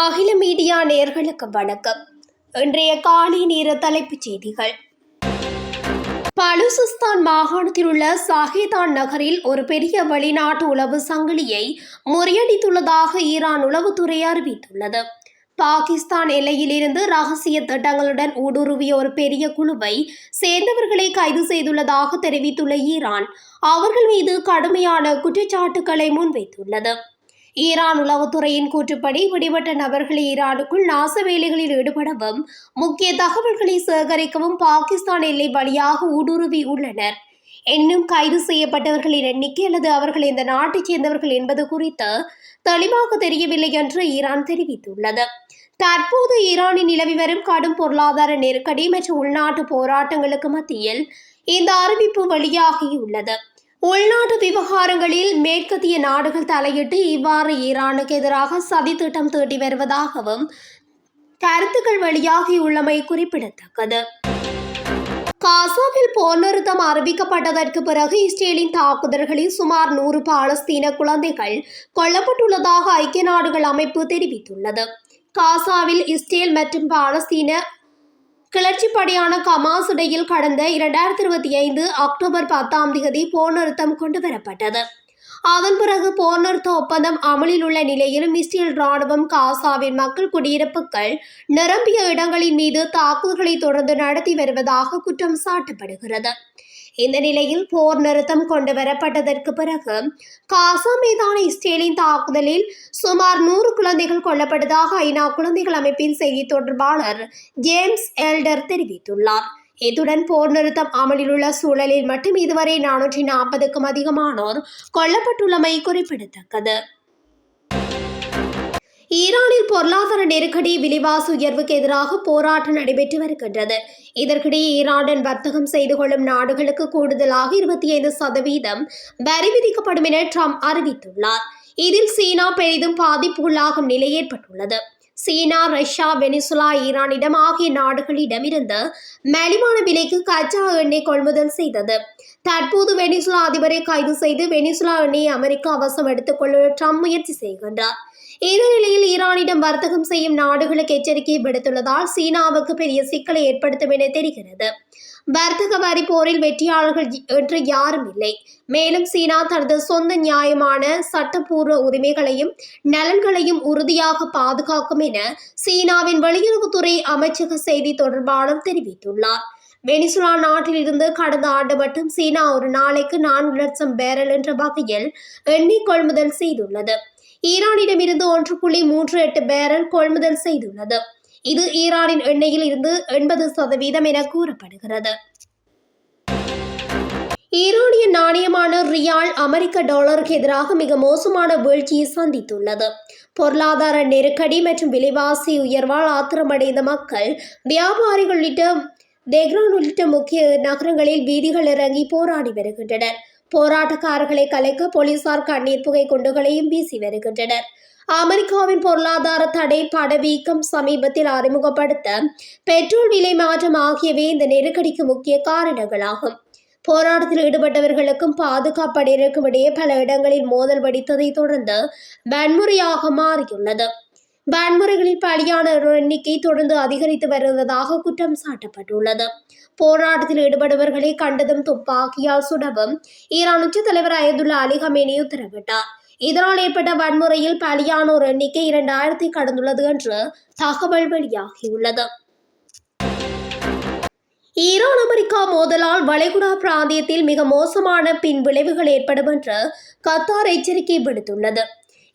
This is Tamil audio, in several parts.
அகில மீடியா நேர்களுக்கு வணக்கம். இன்றைய காலை நேர தலைப்புச் செய்திகள். பலுசிஸ்தான் மாகாணத்தில் உள்ள சாஹிதான் நகரில் ஒரு பெரிய வெளிநாட்டு உளவு சங்கிலியை முறியடித்துள்ளதாக ஈரான் உளவுத்துறை அறிவித்துள்ளது. பாகிஸ்தான் எல்லையிலிருந்து ரகசிய திட்டங்களுடன் ஊடுருவிய ஒரு பெரிய குழுவை சேர்ந்தவர்களை கைது செய்துள்ளதாக தெரிவித்துள்ள ஈரான் அவர்கள் மீது கடுமையான குற்றச்சாட்டுக்களை முன்வைத்துள்ளது. ஈரான் உளவுத்துறையின் கூற்றுப்படி பிடிபட்ட நபர்கள் ஈரானுக்குள் நாச வேலைகளில் ஈடுபடவும் முக்கிய தகவல்களை சேகரிக்கவும் பாகிஸ்தான் எல்லை வழியாக ஊடுருவி உள்ளனர். இன்னும் கைது செய்யப்பட்டவர்களின் எண்ணிக்கை அல்லது அவர்கள் இந்த நாட்டைச் சேர்ந்தவர்கள் என்பது குறித்து தெளிவாக தெரியவில்லை என்று ஈரான் தெரிவித்துள்ளது. தற்போது ஈரானில் நிலவி வரும் கடும் பொருளாதார நெருக்கடி மற்றும் உள்நாட்டு போராட்டங்களுக்கு மத்தியில் இந்த அறிவிப்பு வெளியாகியுள்ளது. உள்நாட்டு விவகாரங்களில் மேற்கத்திய நாடுகள் தலையிட்டு இவ்வாறு ஈரானுக்கு எதிராக சதித்திட்டம் தீட்டி வருவதாகவும் கருத்துக்கள் வெளியாகியுள்ளமை குறிப்பிடத்தக்கது. காசாவில் போர் நிறுத்தம் அறிவிக்கப்பட்டதற்கு பிறகு இஸ்ரேலின் தாக்குதல்களில் சுமார் நூறு பாலஸ்தீன குழந்தைகள் கொல்லப்பட்டுள்ளதாக ஐக்கிய நாடுகள் அமைப்பு தெரிவித்துள்ளது. காசாவில் இஸ்ரேல் மற்றும் பாலஸ்தீன கிளர்ச்சிப்படையான கமாஸ் இடையில் கடந்த இரண்டாயிரத்தி இருபத்தி ஐந்து அக்டோபர் பத்தாம் தேதி போர் நிறுத்தம் கொண்டு வரப்பட்டது அதன் பிறகு போர்னர்த்த ஒப்பந்தம் அமலில் உள்ள நிலையிலும் இஸ்ரேல் ராணுவம் காசாவின் மக்கள் குடியிருப்புகள் நிரம்பிய இடங்களின் மீது தாக்குதல்களை தொடர்ந்து நடத்தி வருவதாக குற்றம் சாட்டப்படுகிறது. இந்த நிலையில் போர் நிறுத்தம் கொண்டு வரப்பட்டதற்கு பிறகு காசா மீதான இஸ்ரேலின் தாக்குதலில் சுமார் நூறு குழந்தைகள் கொல்லப்பட்டதாக ஐநா குழந்தைகள் அமைப்பின் செய்தி தொடர்பாளர் ஜேம்ஸ் எல்டர் தெரிவித்துள்ளார். இத்துடன் போர் நிறுத்தம் அமலில் உள்ள சூழலில் மட்டும் இதுவரை நானூற்றி நாற்பதுக்கும் அதிகமானோர் கொல்லப்பட்டுள்ளமை குறிப்பிடத்தக்கது. ஈரானில் பொருளாதார நெருக்கடி விலைவாசி உயர்வுக்கு எதிராக போராட்டம் நடைபெற்று வருகின்றது. இதற்கிடையே ஈரானுடன் வர்த்தகம் செய்து கொள்ளும் நாடுகளுக்கு கூடுதலாக இருபத்தி ஐந்து சதவீதம் வரி விதிக்கப்படும் என ட்ரம்ப் அறிவித்துள்ளார். இதில் சீனா பெரிதும் பாதிப்புக்குள்ளாகும் நிலை ஏற்பட்டுள்ளது. சீனா ரஷ்யா வெனிசுலா ஈரானிடம் ஆகிய நாடுகளிடமிருந்து மலிவான விலைக்கு கச்சா எண்ணெய் கொள்முதல் செய்தது. தற்போது வெனிசுலா அதிபரை கைது செய்து வெனிசுலா எண்ணெயை அமெரிக்கா அவசம் எடுத்துக்கொள்ள ட்ரம்ப் முயற்சி செய்கின்றார். இந்த நிலையில் ஈரானிடம் வர்த்தகம் செய்யும் நாடுகளுக்கு எச்சரிக்கை விடுத்துள்ளதால் சீனாவுக்கு பெரிய சிக்கலை ஏற்படுத்தும் என தெரிகிறது. வர்த்தக வரி போரில் வெற்றியாளர்கள் என்று யாரும் இல்லை. மேலும் சீனா தனது சொந்த நியாயமான சட்டப்பூர்வ உரிமைகளையும் நலன்களையும் உறுதியாக பாதுகாக்கும் என சீனாவின் வெளியுறவுத்துறை அமைச்சக செய்தி தொடர்பாளர் தெரிவித்துள்ளார். வெனிசுலா நாட்டிலிருந்து கடந்த ஆண்டு மட்டும் சீனா ஒரு நாளைக்கு நான்கு லட்சம் பேரல் என்ற வகையில் எண்ணெய் கொள்முதல் செய்துள்ளது. ஈரானிடமிருந்து ஒன்று புள்ளி மூன்று எட்டு பேரல் கொள்முதல் செய்துள்ளது. இது ஈரானின் எண்ணெயில் இருந்து எண்பது சதவீதம் என கூறப்படுகிறது. ஈரானிய நாணயமான ரியால் அமெரிக்க டாலருக்கு எதிராக மிக மோசமான வீழ்ச்சியை சந்தித்துள்ளது. பொருளாதார நெருக்கடி மற்றும் விலைவாசி உயர்வால் ஆத்திரமடைந்த மக்கள் வியாபாரிகள் உள்ளிட்ட தெஹ்ரான் உள்ளிட்ட முக்கிய நகரங்களில் வீதிகள் இறங்கி போராடி வருகின்றனர். போராட்டக்காரர்களை கலைக்க போலீசார் கண்ணீர் புகை குண்டுகளையும் வீசி வருகின்றனர். அமெரிக்காவின் பொருளாதார தடை படவீக்கம் சமீபத்தில் அறிமுகப்படுத்த பெட்ரோல் விலை மாற்றம் ஆகியவை இந்த நெருக்கடிக்கு முக்கிய காரணங்களாகும். போராட்டத்தில் ஈடுபட்டவர்களுக்கும் பாதுகாப்படையினருக்கும் இடையே பல இடங்களில் மோதல் வடித்ததை தொடர்ந்து வன்முறையாக மாறியுள்ளது. வன்முறைகளில் பலியான எண்ணிக்கை தொடர்ந்து அதிகரித்து வருவதாக குற்றம் சாட்டப்பட்டுள்ளது. போராட்டத்தில் ஈடுபடுபவர்களை கண்டதும் துப்பாக்கியால் சுடவும் ஈரான் உச்ச தலைவர் அயதுல்லா அலி ஹமேனி உத்தரவிட்டார். இதனால் ஏற்பட்ட வன்முறையில் பலியானோர் எண்ணிக்கை இரண்டாயிரத்தை கடந்துள்ளது என்று தகவல் வெளியாகியுள்ளது. ஈரான் அமெரிக்கா மோதலால் வளைகுடா பிராந்தியத்தில் மிக மோசமான பின் விளைவுகள் ஏற்படும் என்று கத்தார் எச்சரிக்கை விடுத்துள்ளது.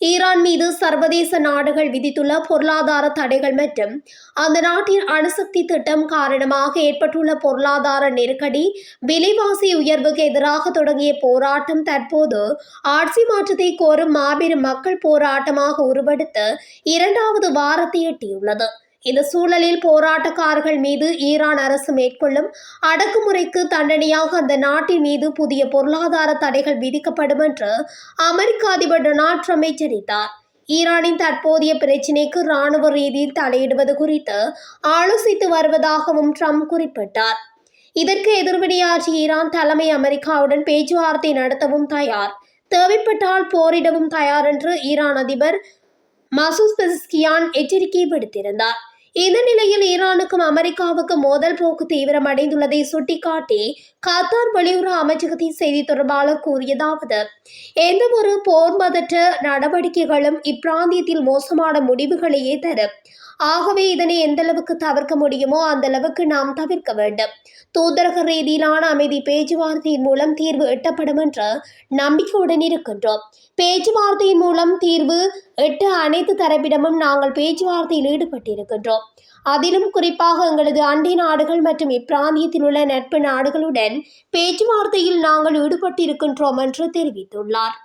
ஈரான் மீது சர்வதேச நாடுகள் விதித்துள்ள பொருளாதார தடைகள் மற்றும் அந்த நாட்டின் அணுசக்தி திட்டம் காரணமாக ஏற்பட்டுள்ள பொருளாதார நெருக்கடி விலைவாசி உயர்வுக்கு எதிராக தொடங்கிய போராட்டம் தற்போது ஆட்சி மாற்றத்தை கோரும் மாபெரும் மக்கள் போராட்டமாக உருவெடுத்து இரண்டாவது வாரத்தை எட்டியுள்ளது. இந்த சூழலில் போராட்டக்காரர்கள் மீது ஈரான் அரசு மேற்கொள்ளும் அடக்குமுறைக்கு தண்டனையாக அந்த நாட்டின் மீது புதிய பொருளாதார தடைகள் விதிக்கப்படும் என்று அமெரிக்க அதிபர் டொனால்ட் ட்ரம்ப் எச்சரித்தார். ஈரானின் தற்போதைய பிரச்சினைக்கு இராணுவ ரீதியில் தலையிடுவது குறித்து ஆலோசித்து வருவதாகவும் ட்ரம்ப் குறிப்பிட்டார். இதற்கு எதிர்வினையாற்றி ஈரான் தலைமை அமெரிக்காவுடன் பேச்சுவார்த்தை நடத்தவும் தயார். தேவைப்பட்டால் போரிடவும் தயார் என்று ஈரான் அதிபர் மசூஸ் பெசிஸ்கியான் எச்சரிக்கை விடுத்திருந்தார். இந்த நிலையில் ஈரானுக்கும் அமெரிக்காவுக்கும் மோதல் போக்கு தீவிரமடைந்துள்ளதை சுட்டிக்காட்டி கத்தார் வெளியுறவு அமைச்சகத்தின் செய்தி தொடர்பாளர் கூறியதாவது எந்த ஒரு போர் மதற்ற நடவடிக்கைகளும் இப்பிராந்தியத்தில் மோசமான முடிவுகளையே தரும். ஆகவே இதனை எந்த அளவுக்கு தவிர்க்க முடியுமோ அந்த அளவுக்கு நாம் தவிர்க்க வேண்டும். தூதரக ரீதியிலான அமைதி பேச்சுவார்த்தையின் மூலம் தீர்வு எட்டப்படும் என்று நம்பிக்கையுடன் இருக்கின்றோம். பேச்சுவார்த்தையின் மூலம் தீர்வு எட்ட அனைத்து தரப்பிடமும் நாங்கள் பேச்சுவார்த்தையில் ஈடுபட்டிருக்கின்றோம். அதிலும் குறிப்பாக எங்களது அண்டை நாடுகள் மற்றும் இப்பிராந்தியத்தில் உள்ள நட்பு நாடுகளுடன் பேச்சுவார்த்தையில் நாங்கள் ஈடுபட்டிருக்கின்றோம் என்று தெரிவித்துள்ளார்.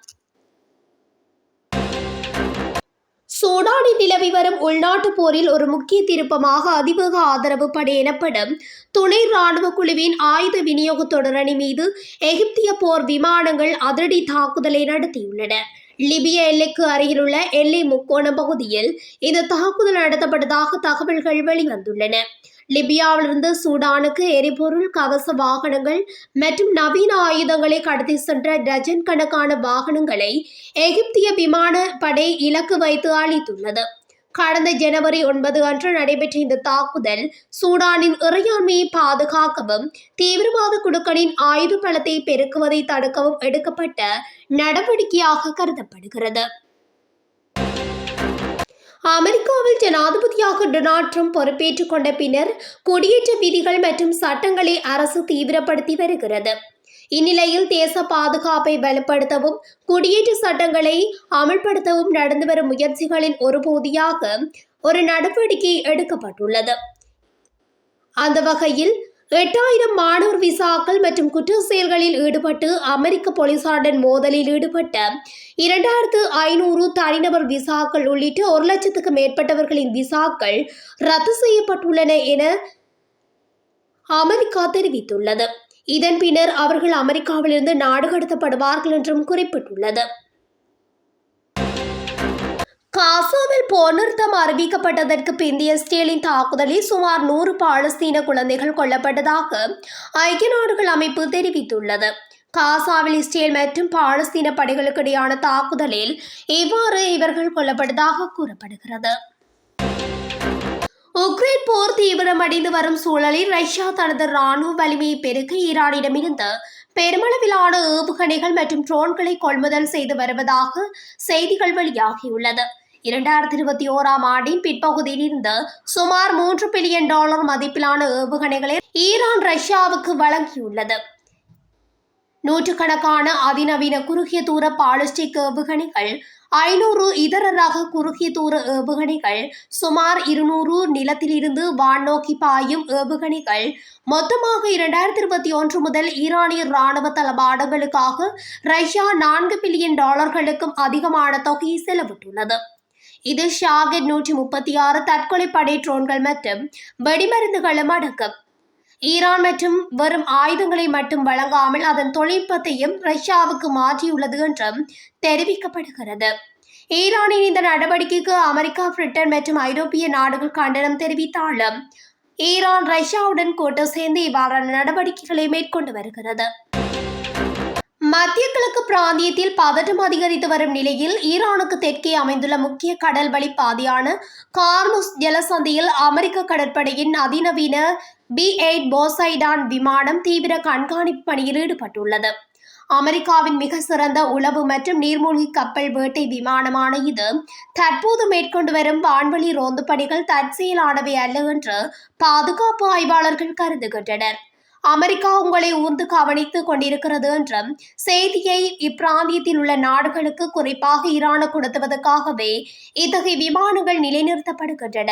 சூடானில் நிலவி வரும் உள்நாட்டுப் போரில் ஒரு முக்கிய திருப்பமாக அதிவேக ஆதரவு படை எனப்படும் துணை ராணுவ குழுவின் ஆயுத விநியோக தொடரணி மீது எகிப்திய போர் விமானங்கள் அதிரடி தாக்குதலை நடத்தியுள்ளன. லிபிய எல்லைக்கு அருகிலுள்ள எல்லை முக்கோண பகுதியில் இந்த தாக்குதல் நடத்தப்பட்டதாக தகவல்கள் வெளிவந்துள்ளன. லிபியாவிலிருந்து சூடானுக்கு எரிபொருள் கவச வாகனங்கள் மற்றும் நவீன ஆயுதங்களை கடத்தி சென்ற டஜன் கணக்கான வாகனங்களை எகிப்திய விமான படை இலக்கு வைத்து அளித்துள்ளது கடந்த ஜனவரி ஒன்பது அன்று நடைபெற்ற இந்த தாக்குதல் சூடானின் இறையாண்மையை பாதுகாக்கவும் தீவிரவாத குழுக்களின் ஆயுத பலத்தை பெருக்குவதை தடுக்கவும் எடுக்கப்பட்ட நடவடிக்கையாக கருதப்படுகிறது. அமெரிக்காவில் ஜனாதிபதியாக டொனால்ட் ட்ரம்ப் பொறுப்பேற்றுக் கொண்ட பின்னர் குடியேற்ற விதிகள் மற்றும் சட்டங்களை அரசு தீவிரப்படுத்தி வருகிறது. இந்நிலையில் தேச பாதுகாப்பை வலுப்படுத்தவும் குடியேற்ற சட்டங்களை அமல்படுத்தவும் நடந்து வரும் முயற்சிகளின் ஒரு பகுதியாக ஒரு நடவடிக்கை எடுக்கப்பட்டுள்ளது. அந்த வகையில் எட்டாயிரம் மாணவர் விசாக்கள் மற்றும் குற்ற செயல்களில் ஈடுபட்டு அமெரிக்க போலீசாருடன் மோதலில் ஈடுபட்ட இரண்டாயிரத்து ஐநூறு தனிநபர் விசாக்கள் உள்ளிட்ட ஒரு லட்சத்துக்கு மேற்பட்டவர்களின் விசாக்கள் ரத்து செய்யப்பட்டுள்ளன என அமெரிக்கா தெரிவித்துள்ளது. இதன் பின்னர் அவர்கள் அமெரிக்காவிலிருந்து நாடு கடத்தப்படுவார்கள் என்றும் குறிப்பிட்டுள்ளது. காசாவில் போர் நிறுத்தம் அறிவிக்கப்பட்டதற்கு பிந்தைய ஸ்டேலின் தாக்குதலில் சுமார் நூறு பாலஸ்தீன குழந்தைகள் கொல்லப்பட்டதாக ஐக்கிய நாடுகள் அமைப்பு தெரிவித்துள்ளது. காசாவில் இஸ்ரேல் மற்றும் பாலஸ்தீன படைகளுக்கு இடையான தாக்குதலில் இவ்வாறு இவர்கள் கொல்லப்பட்டதாக கூறப்படுகிறது. உக்ரைன் போர் தீவிரமடைந்து வரும் சூழலில் ரஷ்யா தனது ராணுவ வலிமையை பெருக்க ஈரானிடமிருந்து பெருமளவிலான ஏவுகணைகள் மற்றும் ட்ரோன்களை கொள்முதல் செய்து வருவதாக செய்திகள் வெளியாகியுள்ளது. இரண்டாயிரத்தி இருபத்தி ஓராம் ஆண்டின் பிற்பகுதியில் இருந்து சுமார் மூன்று பில்லியன் டாலர் மதிப்பிலான ஏவுகணைகளை ஈரான் ரஷ்யாவுக்கு வழங்கியுள்ளது. நூற்றுக்கணக்கான அதிநவீன குறுகிய தூர பாலிஸ்டிக் ஏவுகணைகள் ஐநூறு இதர ரக குறுகிய தூர ஏவுகணைகள் சுமார் இருநூறு நிலத்திலிருந்து வான் நோக்கி பாயும் ஏவுகணைகள் மொத்தமாக இரண்டாயிரத்தி இருபத்தி ஒன்று முதல் ஈரானிய ராணுவ தளபாடங்களுக்காக ரஷ்யா நான்கு பில்லியன் டாலர்களுக்கும் அதிகமான தொகையை செலவிட்டுள்ளது. இது ஷாகட் நூற்றி முப்பத்தி ஆறு தற்கொலை படை ட்ரோன்கள் மற்றும் வெடிமருந்துகளும் அடக்கம் ஈரான் மற்றும் வெறும் ஆயுதங்களை மட்டும் வழங்காமல் அதன் தொழில்நுட்பத்தையும் ரஷ்யாவுக்கு மாற்றியுள்ளது என்றும் தெரிவிக்கப்படுகிறது. ஈரானின் இந்த நடவடிக்கைக்கு அமெரிக்கா பிரிட்டன் மற்றும் ஐரோப்பிய நாடுகள் கண்டனம் தெரிவித்தாலும் ஈரான் ரஷ்யாவுடன் கூட்டு சேர்ந்து இவ்வாறான நடவடிக்கைகளை மேற்கொண்டு வருகிறது. மத்திய கிழக்கு பிராந்தியத்தில் பதற்றம் அதிகரித்து வரும் நிலையில் ஈரானுக்கு தெற்கே அமைந்துள்ள முக்கிய கடல் வழி பாதையான கார்முஸ் ஜலசந்தியில் அமெரிக்க கடற்படையின் அதிநவீன பி எயிட் போசைடான் விமானம் தீவிர கண்காணிப்பு பணியில் ஈடுபட்டுள்ளது. அமெரிக்காவின் மிக சிறந்த உளவு மற்றும் நீர்மூழ்கி கப்பல் வேட்டை விமானமான இது தற்போது மேற்கொண்டு வரும் வான்வழி ரோந்து பணிகள் தற்செயலானவை அல்ல என்று பாதுகாப்பு ஆய்வாளர்கள் கருதுகின்றனர். அமெரிக்கா உங்களை ஊர்ந்து கவனித்துக் கொண்டிருக்கிறது என்றும் செய்தியை இப்பிராந்தியத்தில் உள்ள நாடுகளுக்கு குறிப்பாக ஈரானுக்கு கொடுத்துவதற்காகவே இத்தகைய விமானங்கள் நிலைநிறுத்தப்படுகின்றன.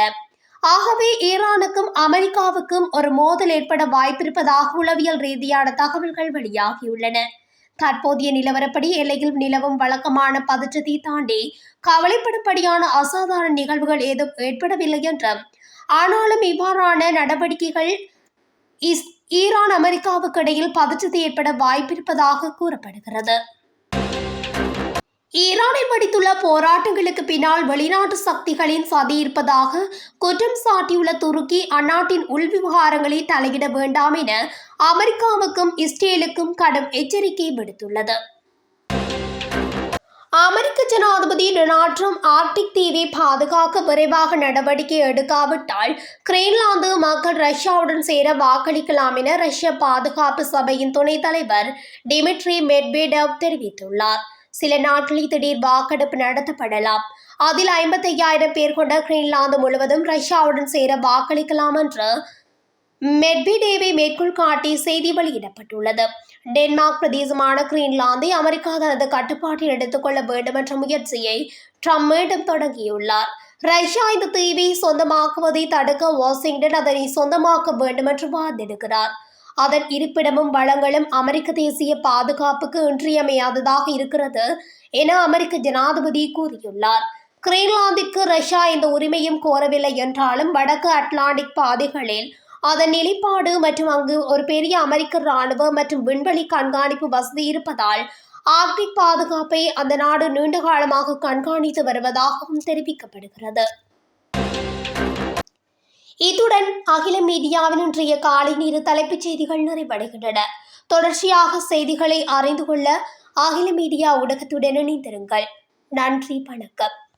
ஆகவே ஈரானுக்கும் அமெரிக்காவுக்கும் ஒரு மோதல் ஏற்பட வாய்ப்பிருப்பதாக உளவியல் ரீதியான தகவல்கள் வெளியாகியுள்ளன. தற்போதைய நிலவரப்படி எல்லையில் நிலவும் வழக்கமான பதற்றத்தை தாண்டி கவலைப்படும்படியான அசாதாரண நிகழ்வுகள் ஏதும் ஏற்படவில்லை என்றும் ஆனாலும் இவ்வாறான நடவடிக்கைகள் இஸ் ஈரான் அமெரிக்காவுக்கு இடையில் பதற்றத்தை ஏற்பட வாய்ப்பிருப்பதாக கூறப்படுகிறது. ஈரானை படித்துள்ள போராட்டங்களுக்கு பின்னால் வெளிநாட்டு சக்திகளின் சதி இருப்பதாக குற்றம் சாட்டியுள்ள துருக்கி அந்நாட்டின் உள்விவகாரங்களை தலையிட வேண்டாம் என அமெரிக்காவுக்கும் இஸ்ரேலுக்கும் கடும் எச்சரிக்கை விடுத்துள்ளது. அமெரிக்க ஜனாதிபதி டொனால்ட் ட்ரம்ப் ஆர்டிக் தீவை பாதுகாக்க விரைவாக நடவடிக்கை எடுக்காவிட்டால் கிரீன்லாந்து மக்கள் ரஷ்யாவுடன் சேர வாக்களிக்கலாம் என ரஷ்ய பாதுகாப்பு சபையின் துணைத் தலைவர் டிமிட்ரி மெட்வேடவ் தெரிவித்துள்ளார். சில நாட்களில் திடீர் வாக்கெடுப்பு நடத்தப்படலாம். அதில் ஐம்பத்தையாயிரம் பேர் கொண்ட கிரீன்லாந்து முழுவதும் ரஷ்யாவுடன் சேர வாக்களிக்கலாம் என்று மெட்விடேவை மேற்கோள் காட்டி செய்தி வெளியிடப்பட்டுள்ளது. டென்மார்க் பிரதேசமான கிரீன்லாந்தை அமெரிக்கா தனது கட்டுப்பாட்டில் எடுத்துக்கொள்ள வேண்டும் என்ற முயற்சியை ட்ரம்ப் மீண்டும் தொடங்கியுள்ளார். ரஷ்யா இந்த தீவை சொந்தமாக்குவதை தடுக்க வாஷிங்டன் அதனை சொந்தமாக்க வேண்டும் என்று வாதிடுகிறார். அதன் இருப்பிடமும் வளங்களும் அமெரிக்க தேசிய பாதுகாப்புக்கு இன்றியமையாததாக இருக்கிறது என அமெரிக்க ஜனாதிபதி கூறியுள்ளார். கிரீன்லாந்திற்கு ரஷ்யா இந்த உரிமையும் கோரவில்லை என்றாலும் வடக்கு அட்லாண்டிக் பாதைகளில் அதன் நிலைப்பாடு மற்றும் அங்கு ஒரு பெரிய அமெரிக்க ராணுவ மற்றும் விண்வெளி கண்காணிப்பு வசதி இருப்பதால் ஆர்க்டிக் பாதுகாப்பை அந்த நாடு நீண்ட காலமாக கண்காணித்து வருவதாகவும் தெரிவிக்கப்படுகிறது. இத்துடன் அகில மீடியாவின் இன்றைய காலை நேர தலைப்புச் செய்திகள் நிறைவடைகின்றன. தொடர்ச்சியாக செய்திகளை அறிந்து கொள்ள அகில மீடியா ஊடகத்துடன் இணைந்திருங்கள். நன்றி வணக்கம்.